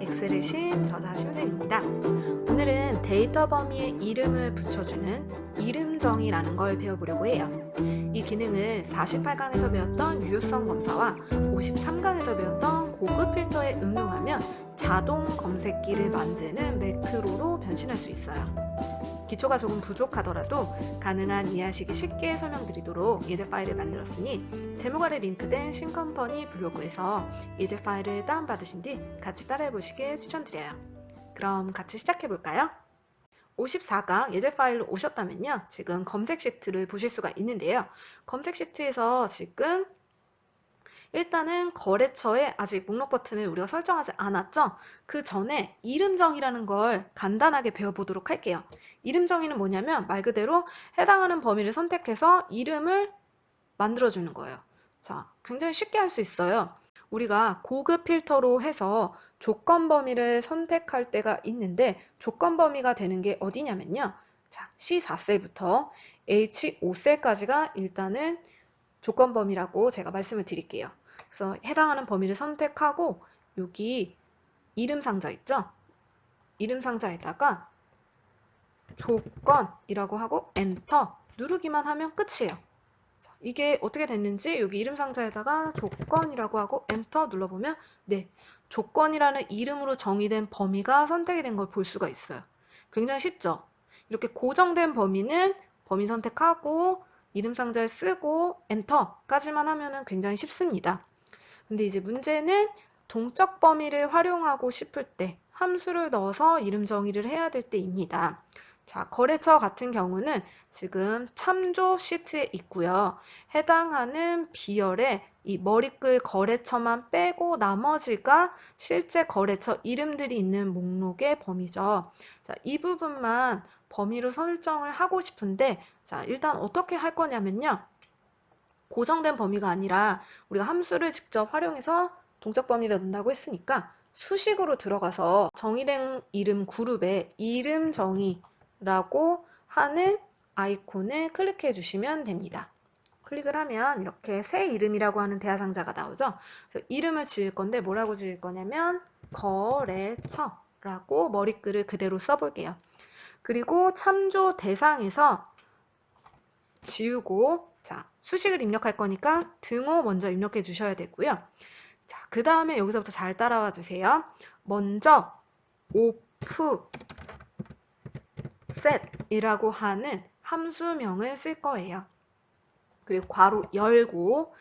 엑셀의 신 저자 심쌤입니다. 오늘은 데이터 범위에 이름을 붙여주는 이름 정의라는 걸 배워보려고 해요. 이 기능을 48강에서 배웠던 유효성 검사와 53강에서 배웠던 고급 필터에 응용하면 자동 검색기를 만드는 매크로로 변신할 수 있어요. 기초가 조금 부족하더라도 가능한 이해하시기 쉽게 설명드리도록 예제 파일을 만들었으니 제목 아래 링크된 신컴퍼니 블로그에서 예제 파일을 다운받으신 뒤 같이 따라해 보시길 추천드려요. 그럼 같이 시작해 볼까요? 54강 예제 파일로 오셨다면요. 지금 검색 시트를 보실 수가 있는데요. 검색 시트에서 지금 일단은 거래처에 아직 목록 버튼을 우리가 설정하지 않았죠? 그 전에 이름 정의라는 걸 간단하게 배워보도록 할게요. 이름 정의는 뭐냐면 말 그대로 해당하는 범위를 선택해서 이름을 만들어주는 거예요. 자, 굉장히 쉽게 할 수 있어요. 우리가 고급 필터로 해서 조건 범위를 선택할 때가 있는데 조건 범위가 되는 게 어디냐면요. 자, C4셀부터 H5셀까지가 일단은 조건 범위라고 제가 말씀을 드릴게요. 그래서 해당하는 범위를 선택하고 여기 이름 상자 있죠? 이름 상자에다가 조건이라고 하고 엔터 누르기만 하면 끝이에요. 자, 이게 어떻게 됐는지 여기 이름 상자에다가 조건이라고 하고 엔터 눌러보면 네 조건이라는 이름으로 정의된 범위가 선택이 된 걸 볼 수가 있어요. 굉장히 쉽죠? 이렇게 고정된 범위는 범위 선택하고 이름 상자에 쓰고 엔터까지만 하면 은 굉장히 쉽습니다. 근데 이제 문제는 동적 범위를 활용하고 싶을 때 함수를 넣어서 이름 정의를 해야 될 때입니다. 자, 거래처 같은 경우는 지금 참조 시트에 있고요. 해당하는 비열에 이 머리글 거래처만 빼고 나머지가 실제 거래처 이름들이 있는 목록의 범위죠. 자, 이 부분만 범위로 설정을 하고 싶은데 자, 일단 어떻게 할 거냐면요. 고정된 범위가 아니라 우리가 함수를 직접 활용해서 동적 범위를 넣는다고 했으니까 수식으로 들어가서 정의된 이름 그룹에 이름 정의라고 하는 아이콘을 클릭해 주시면 됩니다. 클릭을 하면 이렇게 새 이름이라고 하는 대화 상자가 나오죠. 이름을 지을 건데 뭐라고 지을 거냐면 거래처라고 머리글을 그대로 써볼게요. 그리고 참조 대상에서 지우고 자 수식을 입력할 거니까 등호 먼저 입력해 주셔야 되고요. 자, 그 다음에 여기서부터 잘 따라와 주세요. 먼저 오프 set이라고 하는 함수명을 쓸 거예요. 그리고 괄호 열고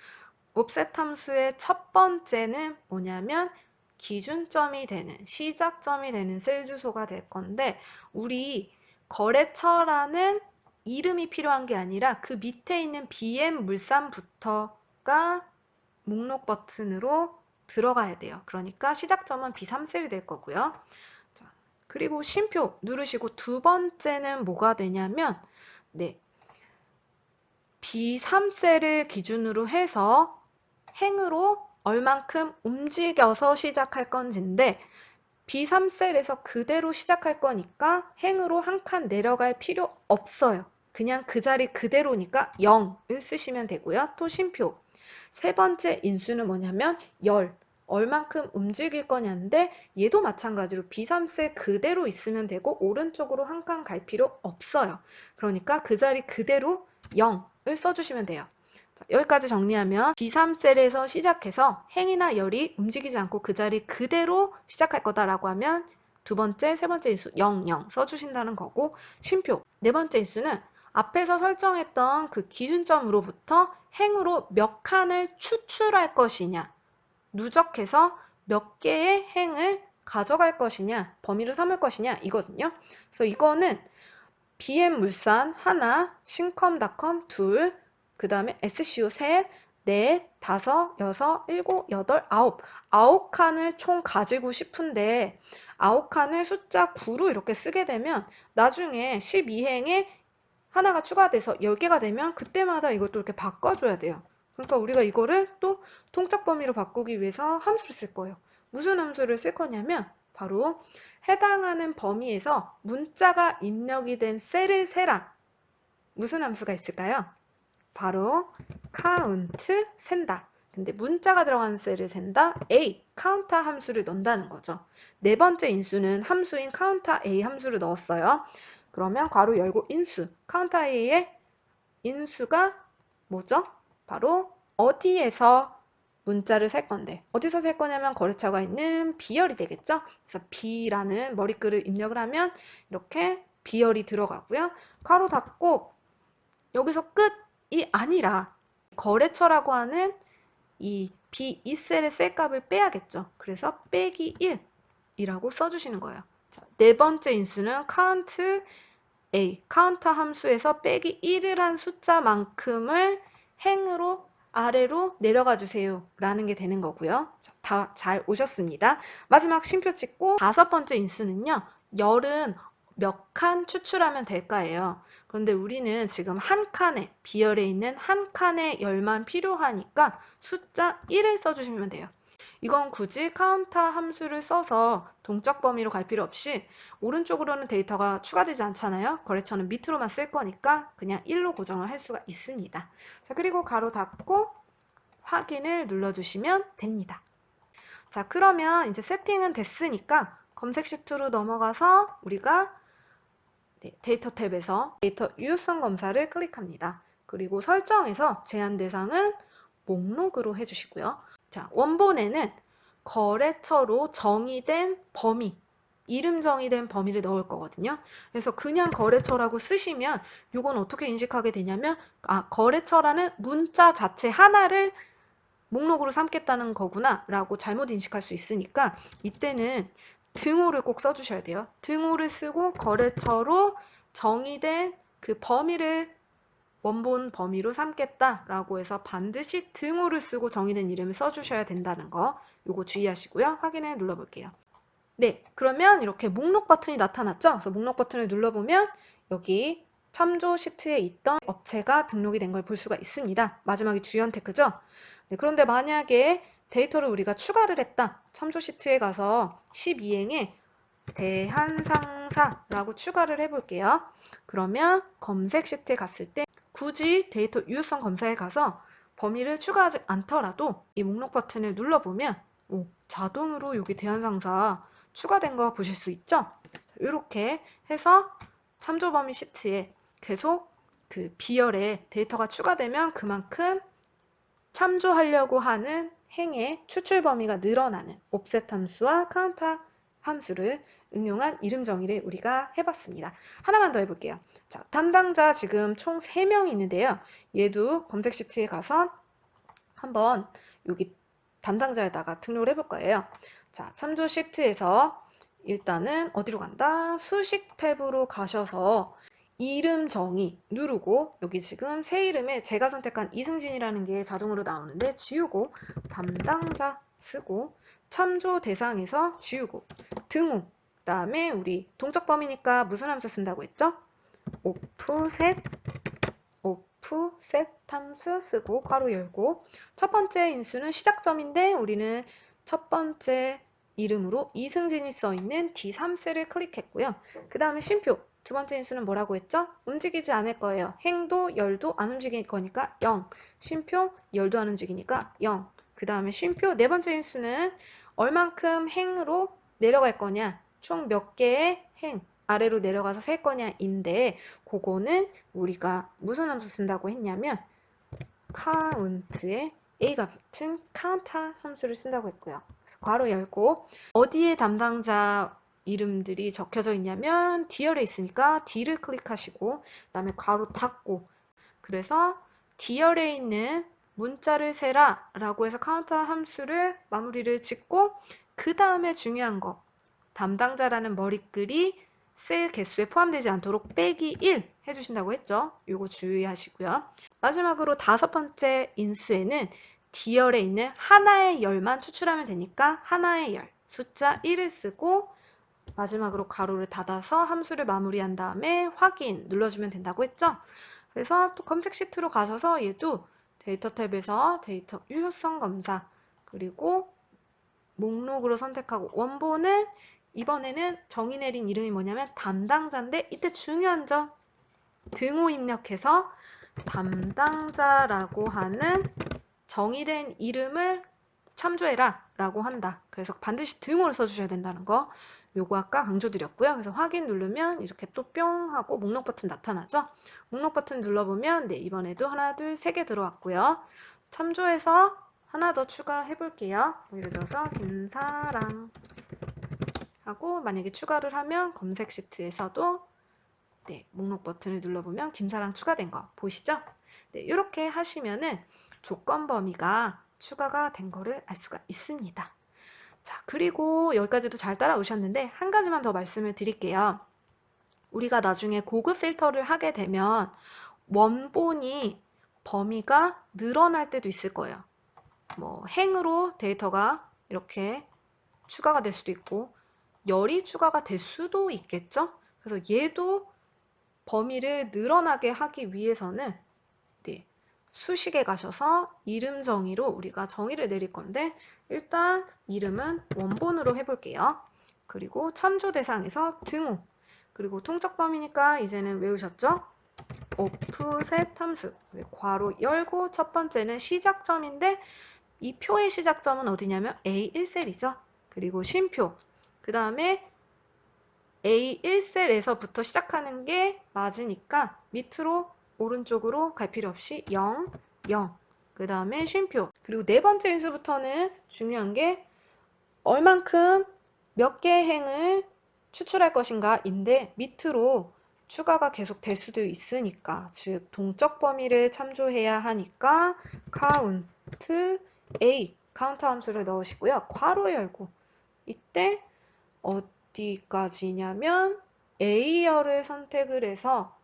offset 함수의 첫 번째는 뭐냐면 기준점이 되는 시작점이 되는 셀 주소가 될 건데 우리 거래처라는 이름이 필요한 게 아니라 그 밑에 있는 BM 물산부터가 목록 버튼으로 들어가야 돼요. 그러니까 시작점은 B3셀이 될 거고요. 자, 그리고 쉼표 누르시고 두 번째는 뭐가 되냐면 네. B3셀을 기준으로 해서 행으로 얼만큼 움직여서 시작할 건지인데 B3셀에서 그대로 시작할 거니까 행으로 한 칸 내려갈 필요 없어요. 그냥 그 자리 그대로니까 0을 쓰시면 되고요. 또 쉼표. 세 번째 인수는 뭐냐면 열. 얼만큼 움직일 거냐인데 얘도 마찬가지로 B3셀 그대로 있으면 되고 오른쪽으로 한 칸 갈 필요 없어요. 그러니까 그 자리 그대로 0을 써주시면 돼요. 자, 여기까지 정리하면 B3셀에서 시작해서 행이나 열이 움직이지 않고 그 자리 그대로 시작할 거다라고 하면 두 번째, 세 번째 인수 0, 0 써주신다는 거고 쉼표 네 번째 인수는 앞에서 설정했던 그 기준점으로부터 행으로 몇 칸을 추출할 것이냐 누적해서 몇 개의 행을 가져갈 것이냐 범위를 삼을 것이냐 이거든요. 그래서 이거는 BM 물산 하나, 신컴닷컴 둘, 그 다음에 SCO 셋, 넷, 다섯, 여섯, 일곱, 여덟, 아홉. 아홉 칸을 총 가지고 싶은데 아홉 칸을 숫자 9로 이렇게 쓰게 되면 나중에 12행에 하나가 추가돼서 10개가 되면 그때마다 이것도 이렇게 바꿔줘야 돼요. 그러니까 우리가 이거를 또 통적 범위로 바꾸기 위해서 함수를 쓸 거예요. 무슨 함수를 쓸 거냐면 바로 해당하는 범위에서 문자가 입력이 된 셀을 세라. 무슨 함수가 있을까요? 바로 count 센다. 근데 문자가 들어가는 셀을 센다. A, 카운터 함수를 넣는다는 거죠. 네 번째 인수는 함수인 카운터 A 함수를 넣었어요. 그러면 괄호 열고 인수, 카운터 A의 인수가 뭐죠? 바로 어디에서 문자를 셀 건데 어디서 셀 거냐면 거래처가 있는 B열이 되겠죠? 그래서 B라는 머리글을 입력을 하면 이렇게 B열이 들어가고요. 괄호 닫고 여기서 끝 이 아니라 거래처라고 하는 이 B 이 셀의 셀 값을 빼야겠죠. 그래서 빼기 1 이라고 써주시는 거예요. 자, 네 번째 인수는 count A, 카운터 함수에서 빼기 1을 한 숫자만큼을 행으로 아래로 내려가 주세요 라는 게 되는 거고요. 다 잘 오셨습니다. 마지막 쉼표 찍고 다섯 번째 인수는요. 열은 몇 칸 추출하면 될까예요. 그런데 우리는 지금 한 칸에 비열에 있는 한 칸의 열만 필요하니까 숫자 1을 써주시면 돼요. 이건 굳이 카운터 함수를 써서 동적 범위로 갈 필요 없이 오른쪽으로는 데이터가 추가되지 않잖아요. 거래처는 밑으로만 쓸 거니까 그냥 1로 고정을 할 수가 있습니다. 자, 그리고 가로 닫고 확인을 눌러주시면 됩니다. 자, 그러면 이제 세팅은 됐으니까 검색 시트로 넘어가서 우리가 네, 데이터 탭에서 데이터 유효성 검사를 클릭합니다. 그리고 설정에서 제한 대상은 목록으로 해주시고요. 자, 원본에는 거래처로 정의된 범위, 이름 정의된 범위를 넣을 거거든요. 그래서 그냥 거래처라고 쓰시면 이건 어떻게 인식하게 되냐면 아, 거래처라는 문자 자체 하나를 목록으로 삼겠다는 거구나 라고 잘못 인식할 수 있으니까 이때는 등호를 꼭 써주셔야 돼요. 등호를 쓰고 거래처로 정의된 그 범위를 원본 범위로 삼겠다라고 해서 반드시 등호를 쓰고 정의된 이름을 써주셔야 된다는 거 요거 주의하시고요. 확인을 눌러볼게요. 네, 그러면 이렇게 목록 버튼이 나타났죠? 그래서 목록 버튼을 눌러보면 여기 참조 시트에 있던 업체가 등록이 된 걸 볼 수가 있습니다. 마지막이 주연 테크죠? 네, 그런데 만약에 데이터를 우리가 추가를 했다. 참조 시트에 가서 12행에 대한상사라고 추가를 해볼게요. 그러면 검색 시트에 갔을 때 굳이 데이터 유효성 검사에 가서 범위를 추가하지 않더라도 이 목록 버튼을 눌러보면 오, 자동으로 여기 대한상사 추가된 거 보실 수 있죠? 이렇게 해서 참조 범위 시트에 계속 그 비열에 데이터가 추가되면 그만큼 참조하려고 하는 행의 추출 범위가 늘어나는 옵셋 함수와 카운터 함수를 응용한 이름 정의를 우리가 해봤습니다. 하나만 더 해볼게요. 자, 담당자 지금 총 3명이 있는데요. 얘도 검색 시트에 가서 한번 여기 담당자에다가 등록을 해볼 거예요. 자, 참조 시트에서 일단은 어디로 간다? 수식 탭으로 가셔서 이름 정의 누르고 여기 지금 새 이름에 제가 선택한 이승진이라는 게 자동으로 나오는데 지우고 담당자 쓰고 참조 대상에서 지우고 등호 그 다음에 우리 동적 범위니까 무슨 함수 쓴다고 했죠? 오프셋 오프셋 함수 쓰고 괄호 열고 첫 번째 인수는 시작점인데 우리는 첫 번째 이름으로 이승진이 써 있는 D3셀을 클릭했고요. 그 다음에 쉼표 두 번째 인수는 뭐라고 했죠? 움직이지 않을 거예요. 행도, 열도 안 움직일 거니까 0. 쉼표, 열도 안 움직이니까 0. 그 다음에 쉼표 네 번째 인수는 얼만큼 행으로 내려갈 거냐. 총 몇 개의 행 아래로 내려가서 셀 거냐인데 그거는 우리가 무슨 함수 쓴다고 했냐면 카운트에 A가 붙은 카운터 함수를 쓴다고 했고요. 괄호 열고 어디에 담당자 이름들이 적혀져 있냐면 D열에 있으니까 D를 클릭하시고 그다음에 괄호 닫고 그래서 D열에 있는 문자를 세라 라고 해서 카운터 함수를 마무리를 짓고 그 다음에 중요한 거 담당자라는 머리글이 셀 개수에 포함되지 않도록 빼기 1 해주신다고 했죠. 이거 주의하시고요. 마지막으로 다섯 번째 인수에는 D열에 있는 하나의 열만 추출하면 되니까 하나의 열 숫자 1을 쓰고 마지막으로 가로를 닫아서 함수를 마무리한 다음에 확인 눌러주면 된다고 했죠. 그래서 또 검색 시트로 가셔서 얘도 데이터 탭에서 데이터 유효성 검사 그리고 목록으로 선택하고 원본은 이번에는 정의 내린 이름이 뭐냐면 담당자인데 이때 중요한 점 등호 입력해서 담당자라고 하는 정의된 이름을 참조해라 라고 한다. 그래서 반드시 등호를 써주셔야 된다는 거. 요거 아까 강조드렸고요. 그래서 확인 누르면 이렇게 또 뿅 하고 목록 버튼 나타나죠. 목록 버튼 눌러보면 네 이번에도 하나 둘 세 개 들어왔고요. 참조해서 하나 더 추가해 볼게요. 예를 들어서 김사랑 하고 만약에 추가를 하면 검색 시트에서도 네, 목록 버튼을 눌러보면 김사랑 추가된 거 보이시죠? 네, 이렇게 하시면은 조건 범위가 추가가 된 거를 알 수가 있습니다. 자, 그리고 여기까지도 잘 따라오셨는데 한 가지만 더 말씀을 드릴게요. 우리가 나중에 고급 필터를 하게 되면 원본이 범위가 늘어날 때도 있을 거예요. 뭐 행으로 데이터가 이렇게 추가가 될 수도 있고 열이 추가가 될 수도 있겠죠. 그래서 얘도 범위를 늘어나게 하기 위해서는 네, 수식에 가셔서 이름 정의로 우리가 정의를 내릴 건데 일단 이름은 원본으로 해볼게요. 그리고 참조 대상에서 등호 그리고 통적 범위니까 이제는 외우셨죠? 오프셋 함수 괄호 열고 첫 번째는 시작점인데 이 표의 시작점은 어디냐면 A1셀이죠. 그리고 쉼표 그 다음에 A1셀에서부터 시작하는 게 맞으니까 밑으로 오른쪽으로 갈 필요 없이 0, 0. 그 다음에 쉼표. 그리고 네 번째 인수부터는 중요한 게 얼만큼 몇 개의 행을 추출할 것인가인데 밑으로 추가가 계속 될 수도 있으니까 즉 동적 범위를 참조해야 하니까 count a 카운트 함수를 넣으시고요. 괄호 열고 이때 어디까지냐면 A열을 선택을 해서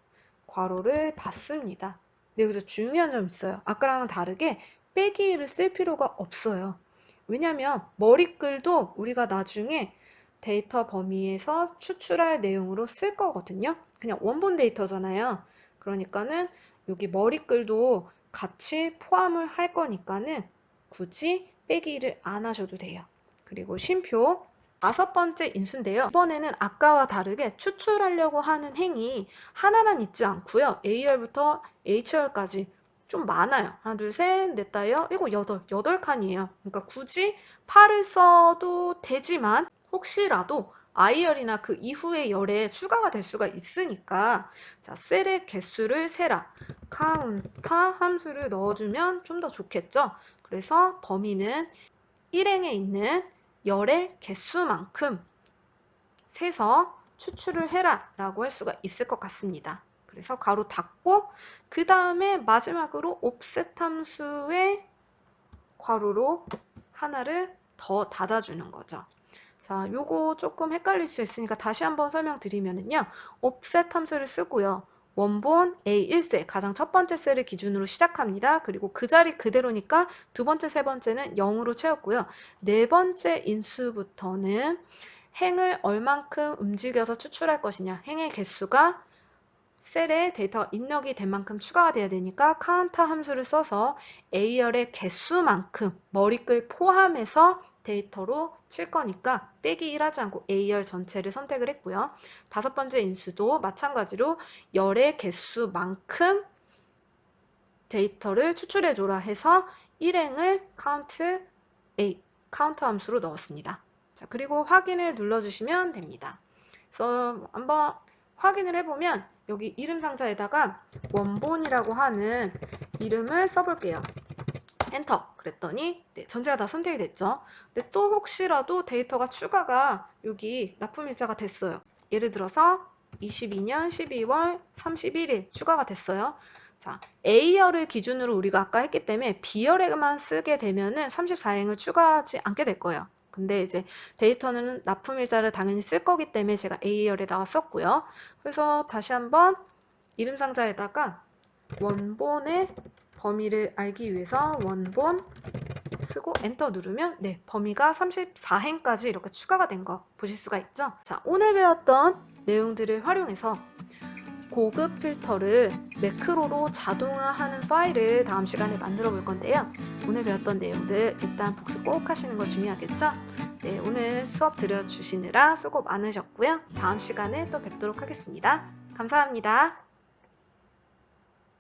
괄호를 닫습니다. 근데 여기서 중요한 점 있어요. 아까랑은 다르게 빼기를 쓸 필요가 없어요. 왜냐면 머리글도 우리가 나중에 데이터 범위에서 추출할 내용으로 쓸 거거든요. 그냥 원본 데이터잖아요. 그러니까는 여기 머리글도 같이 포함을 할 거니까는 굳이 빼기를 안 하셔도 돼요. 그리고 쉼표 다섯 번째 인수인데요. 이번에는 아까와 다르게 추출하려고 하는 행이 하나만 있지 않고요. A열부터 H열까지 좀 많아요. 하나, 둘, 셋, 넷, 다여, 일곱, 여덟, 여덟 칸이에요. 그러니까 굳이 8을 써도 되지만 혹시라도 I열이나 그 이후의 열에 추가가 될 수가 있으니까 자 셀의 개수를 세라 카운터 함수를 넣어주면 좀 더 좋겠죠. 그래서 범위는 1행에 있는 열의 개수만큼 세서 추출을 해라 라고 할 수가 있을 것 같습니다. 그래서 가로 닫고 그 다음에 마지막으로 옵셋 함수의 괄호로 하나를 더 닫아주는 거죠. 자, 요거 조금 헷갈릴 수 있으니까 다시 한번 설명드리면은요. 옵셋 함수를 쓰고요. 원본 A1셀, 가장 첫 번째 셀을 기준으로 시작합니다. 그리고 그 자리 그대로니까 두 번째, 세 번째는 0으로 채웠고요. 네 번째 인수부터는 행을 얼만큼 움직여서 추출할 것이냐. 행의 개수가 셀에 데이터 입력이 된 만큼 추가가 돼야 되니까 카운터 함수를 써서 A열의 개수만큼 머리글 포함해서 데이터로 칠 거니까 빼기 1 하지 않고 A열 전체를 선택을 했고요. 다섯 번째 인수도 마찬가지로 열의 개수만큼 데이터를 추출해 줘라 해서 1행을 count A, 카운트 함수로 넣었습니다. 자, 그리고 확인을 눌러주시면 됩니다. 그래서 한번 확인을 해보면 여기 이름 상자에다가 원본이라고 하는 이름을 써볼게요. 엔터 그랬더니 네, 전체가 다 선택이 됐죠. 근데 또 혹시라도 데이터가 추가가 여기 납품일자가 됐어요. 예를 들어서 22년 12월 31일 추가가 됐어요. 자, A열을 기준으로 우리가 아까 했기 때문에 B열에만 쓰게 되면은 34행을 추가하지 않게 될 거예요. 근데 이제 데이터는 납품일자를 당연히 쓸 거기 때문에 제가 A열에다가 썼고요. 그래서 다시 한번 이름 상자에다가 원본의 범위를 알기 위해서 원본 쓰고 엔터 누르면 네 범위가 34행까지 이렇게 추가가 된 거 보실 수가 있죠. 자 오늘 배웠던 내용들을 활용해서 고급 필터를 매크로로 자동화하는 파일을 다음 시간에 만들어 볼 건데요. 오늘 배웠던 내용들 일단 복습 꼭 하시는 거 중요하겠죠? 네, 오늘 수업 들려주시느라 수고 많으셨고요. 다음 시간에 또 뵙도록 하겠습니다. 감사합니다.